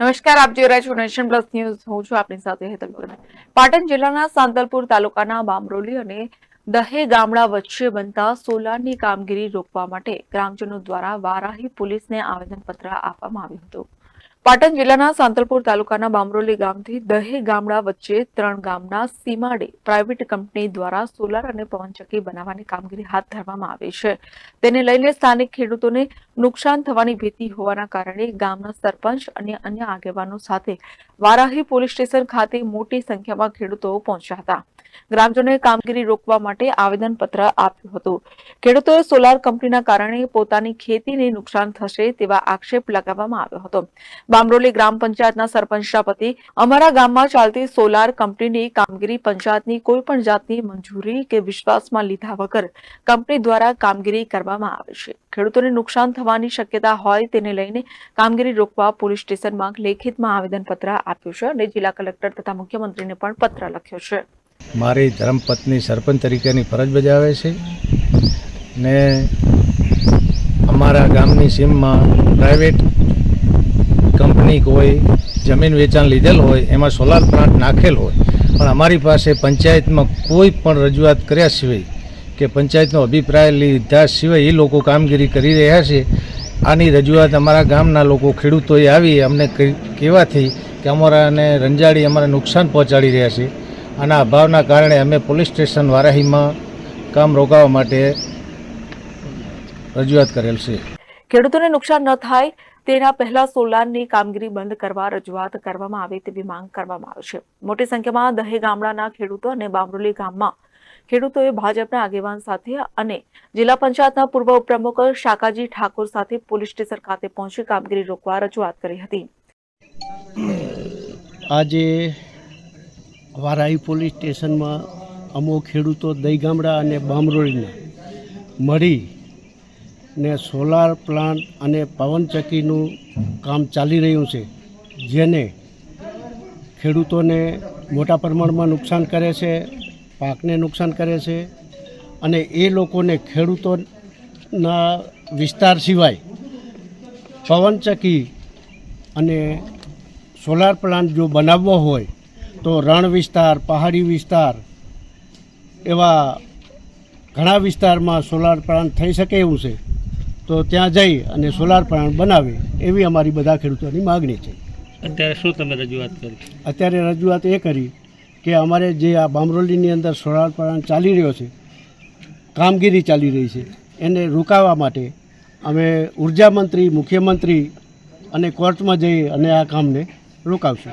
નમસ્કાર, આપ જોઈ રહ્યા છો નેશન પ્લસ ન્યૂઝ હું છું આપની સાથે હેતલ ભગત પાટણ જિલ્લાના સાંતલપુર તાલુકાના બામરોલી અને દહે ગામડા વચ્ચે બનતા સોલારની કામગીરી રોકવા માટે ગ્રામજનો દ્વારા વારાહી પોલીસને આવેદનપત્ર આપવામાં આવ્યું હતું. પાટણ જિલ્લાના સાંતલપુર તાલુકાના બામરોલી ગામથી દહે ગામડા વચ્ચે ત્રણ ગામના સીમાડે પ્રાઇવેટ કંપની દ્વારા સોલાર અને પવનચક્કી બનાવવાની કામગીરી હાથ ધરવામાં આવી છે. તેને લઈને સ્થાનિક ખેડૂતોને નુકસાન થવાની ભીતિ હોવાના કારણે ગામના સરપંચ અને અન્ય આગેવાનો સાથે વારાહી પોલીસ સ્ટેશન ખાતે મોટી સંખ્યામાં ખેડૂતો પહોંચ્યા હતા. ગ્રામજનોએ કામગીરી રોકવા માટે આવેદનપત્ર આપ્યું હતું. ખેડૂતોએ સોલાર કંપનીના કારણે પોતાની ખેતીને નુકસાન થશે તેવા આક્ષેપ લગાવવામાં આવ્યો હતો. બામરોલી ગ્રામ પંચાયતના સરપંચના પતિ અમારા ગામમાં ચાલતી સોલાર કંપનીની કામગીરી પંચાયતની કોઈ પણ જાતની મંજૂરી કે વિશ્વાસમાં લીધા વગર કંપની દ્વારા કામગીરી કરવામાં આવે છે. ખેડૂતોને નુકસાન થવાની શક્યતા હોય તેને લઈને કામગીરી રોકવા પોલીસ સ્ટેશનમાં લેખિતમાં આવેદનપત્ર આપ્યું છે અને જિલ્લા કલેક્ટર તથા મુખ્યમંત્રીને પણ પત્ર લખ્યો છે. મારી ધર્મપત્ની સરપંચ તરીકેની ફરજ બજાવે છે ને અમારા ગામની સીમમાં પ્રાઇવેટ કંપની કોઈ જમીન વેચાણ લીધેલ હોય, એમાં સોલાર પ્લાન્ટ નાખેલ હોય, પણ અમારી પાસે પંચાયતમાં કોઈ પણ રજૂઆત કર્યા સિવાય કે પંચાયતનો અભિપ્રાય લીધા સિવાય એ લોકો કામગીરી કરી રહ્યા છે, આની રજૂઆત અમારા ગામના લોકો ખેડૂતોએ આવી, અમને કહી- કહેવાથી કે અમારાને રંજાડી અમારે નુકસાન પહોંચાડી રહ્યા છે. આના અભાવના કારણે અમે પોલીસ સ્ટેશન વારાહીમાં કામ રોકાવા માટે રજૂઆત કરેલ છે. ખેડૂતોને નુકસાન ન થાય તેના પહેલા સોલારની કામગીરી બંધ કરવા રજૂઆત કરવામાં આવે તેવી માંગ કરવામાં આવી છે. મોટી સંખ્યામાં દહે ગામડાના ખેડૂતો અને બામરોલી ગામમાં ખેડૂતોએ ભાજપના આગેવાન સાથે અને જિલ્લા પંચાયતના પૂર્વ ઉપપ્રમુખ શાકાજી ઠાકોર સાથે પોલીસ સ્ટેશન ખાતે પહોંચી કામગીરી રોકવા રજૂઆત કરી હતી. આજે વારાઈ પોલીસ સ્ટેશનમાં અમુક ખેડૂતો દહીગામડા અને બામરોળીના મળી ને સોલાર પ્લાન્ટ અને પવનચક્કીનું કામ ચાલી રહ્યું છે, જેને ખેડૂતોને મોટા પ્રમાણમાં નુકસાન કરે છે, પાકને નુકસાન કરે છે અને એ લોકોને ખેડૂતોના વિસ્તાર સિવાય પવનચક્કી અને સોલાર પ્લાન્ટ જો બનાવવો હોય તો રણ વિસ્તાર પહાડી વિસ્તાર એવા ઘણા વિસ્તારમાં સોલાર પ્લાન્ટ થઈ શકે એવું છે. તો ત્યાં જઈ અને સોલાર પ્લાન્ટ બનાવે એવી અમારી બધા ખેડૂતોની માગણી છે. અત્યારે શું તમે રજૂઆત કરી? અત્યારે રજૂઆત એ કરી કે અમારે જે આ બામરોલીની અંદર સોલાર પ્લાન્ટ ચાલી રહ્યો છે કામગીરી ચાલી રહી છે એને રોકાવા માટે અમે ઊર્જા મંત્રી મુખ્યમંત્રી અને કોર્ટમાં જઈ અને આ કામને રોકાવશું.